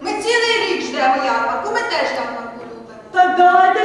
Ми цілий рік ждемо ярмарку, ми теж ярмарку любимо. Так давайте